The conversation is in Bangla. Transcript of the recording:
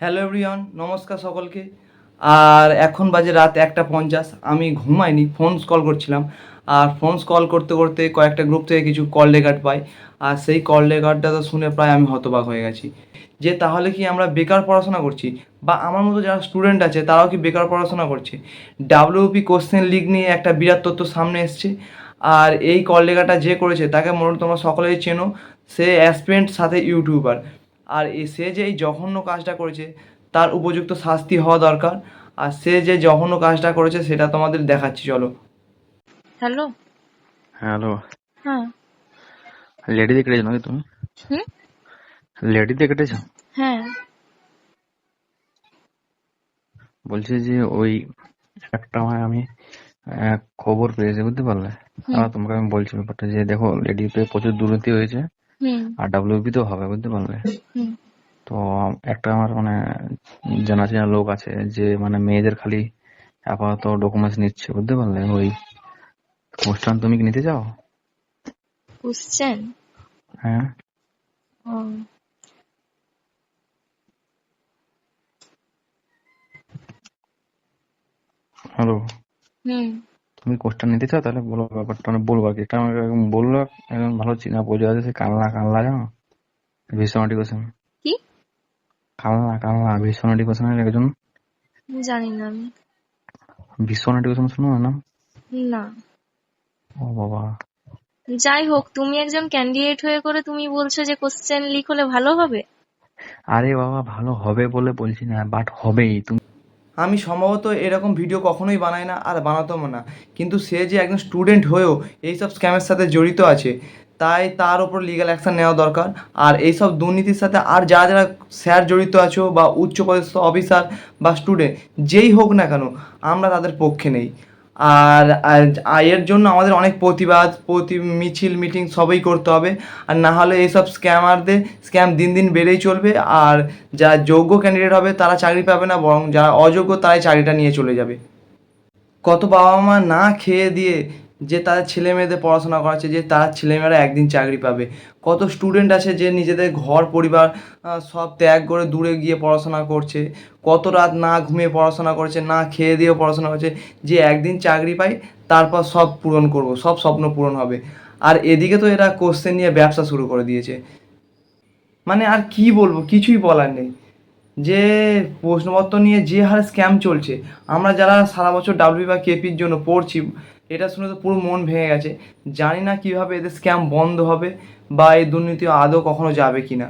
হ্যালো এভরিওয়ান নমস্কার সকলকে। আর এখন বাজে রাত একটা পঞ্চাশ, আমি ঘুমাইনি ফোন কল করছিলাম। আর ফোন কল করতে করতে কয়েকটা গ্রুপ থেকে কিছু কল রেকর্ড পাই। আর সেই কল রেকর্ডটা তো শুনে প্রায় আমি হতবাক হয়ে গেছি। যে তাহলে কি আমরা বেকার পড়াশোনা করছি? বা আমার মতো যারা স্টুডেন্ট আছে, তারাও কি বেকার পড়াশোনা করছে? ডাব্লিউপি কোশ্চেন লিগ নিয়ে একটা বিরাট তথ্য সামনে এসছে। আর এই কল লেখাটা যে করেছে, তাকে মনে তোমরা সকলেই চেনো। সে অ্যাসপেন্ট সাথে ইউটিউবার আর এ সে যে এই জঘন্য কাজটা করেছে তার উপযুক্ত শাস্তি হওয়া দরকার। আর সে যে জঘন্য কাজটা করেছে সেটা তোমাদের দেখাচ্ছি চলো। হ্যালো? হ্যালো। হ্যাঁ। লেডিতে কেটেছো নাকি তুমি? হুম? লেডিতে কেটেছো হ্যাঁ। বলছি যে ওই একটা হয় আমি খবর পেয়েছি বুঝতে পারলে। তোমাকে আমি বলছি ব্যাপারটা যে দেখো লেডিতে প্রচুর দুর্নীতি হয়েছে। আর ডাব্লিউপি তো হবে বুঝতে পারলে। তো একটা আমার মানে জানা চেনা লোক আছে যে মানে মেয়েদের খালি আপাতত ডকুমেন্টস নিচ্ছে বুঝতে পারলে? ওই অনুষ্ঠান তুমি কি নিতে চাও? বুঝছেন হ্যাঁ। হ্যালো হুম। তুমি কোর্সটা নিতে চাও তাহলে বলো ব্যাপারটা মানে বলব আর কি। এটা আমাকে একদম বলল একদম ভালো চিনা পরিচয় আছে সে কালনা কালনা জানো? ভীষণ কোশ্চেন কি? কালনা কালনা ভীষণ কোশ্চেনের একজন। জানি না আমি। ভীষণ কোশ্চেন শুনো না না। ও বাবা। যাই হোক তুমি একজন ক্যান্ডিডেট হয়ে করে তুমি বলছো যে কোশ্চেন লিক হলে ভালো হবে? আরে বাবা ভালো হবে বলে বলছি না বাট হবেই। তুমি আমি সম্ভবত এরকম ভিডিও কখনোই বানাই না আর বানাতামও না। কিন্তু সে যে একজন স্টুডেন্ট হয়েও এইসব স্ক্যামের সাথে জড়িত আছে, তাই তার ওপর লিগাল অ্যাকশান নেওয়া দরকার। আর এইসব দুর্নীতির সাথে আর যারা যারা স্যার জড়িত আছো বা উচ্চপদস্থ অফিসার বা স্টুডেন্ট যেই হোক না কেন, আমরা তাদের পক্ষে নেই। আর এর জন্য আমাদের অনেক প্রতিবাদ, প্রতি মিছিল, মিটিং সবই করতে হবে। আর না হলে এইসব স্ক্যামারদের, স্ক্যাম দিন দিন বেড়েই চলবে। আর যা যোগ্য ক্যান্ডিডেট হবে, তারা চাকরি পাবে না, বরং যারা অযোগ্য, তারাই চাকরিটা নিয়ে চলে যাবে। কত বাবা মা না খেয়ে দিয়ে যে তাদের ছেলে মেয়েদের পড়াশোনা করাচ্ছে, যে তার ছেলেমেয়েরা একদিন চাকরি পাবে। কত স্টুডেন্ট আছে যে নিজেদের ঘর, পরিবার সব ত্যাগ করে দূরে গিয়ে পড়াশোনা করছে। কত রাত না ঘুমিয়ে পড়াশোনা করছে, না খেয়ে দিয়েও পড়াশোনা করছে, যে একদিন চাকরি পাই তারপর সব পূরণ করব, সব স্বপ্ন পূরণ হবে। আর এদিকে তো এরা কোশ্চেন নিয়ে ব্যবসা শুরু করে দিয়েছে। মানে আর কি বলব, কিছুই বলার নেই। যে প্রশ্নপত্র নিয়ে যে হারে স্ক্যাম চলছে, আমরা যারা সারা বছর ডাব্লিউ বা কেপির জন্য পড়ছি এটা শুনে তো পুরো মন ভেঙে গেছে। জানি না কীভাবে এদের স্ক্যাম বন্ধ হবে বা এই দুর্নীতি আদৌ কখনো যাবে কি না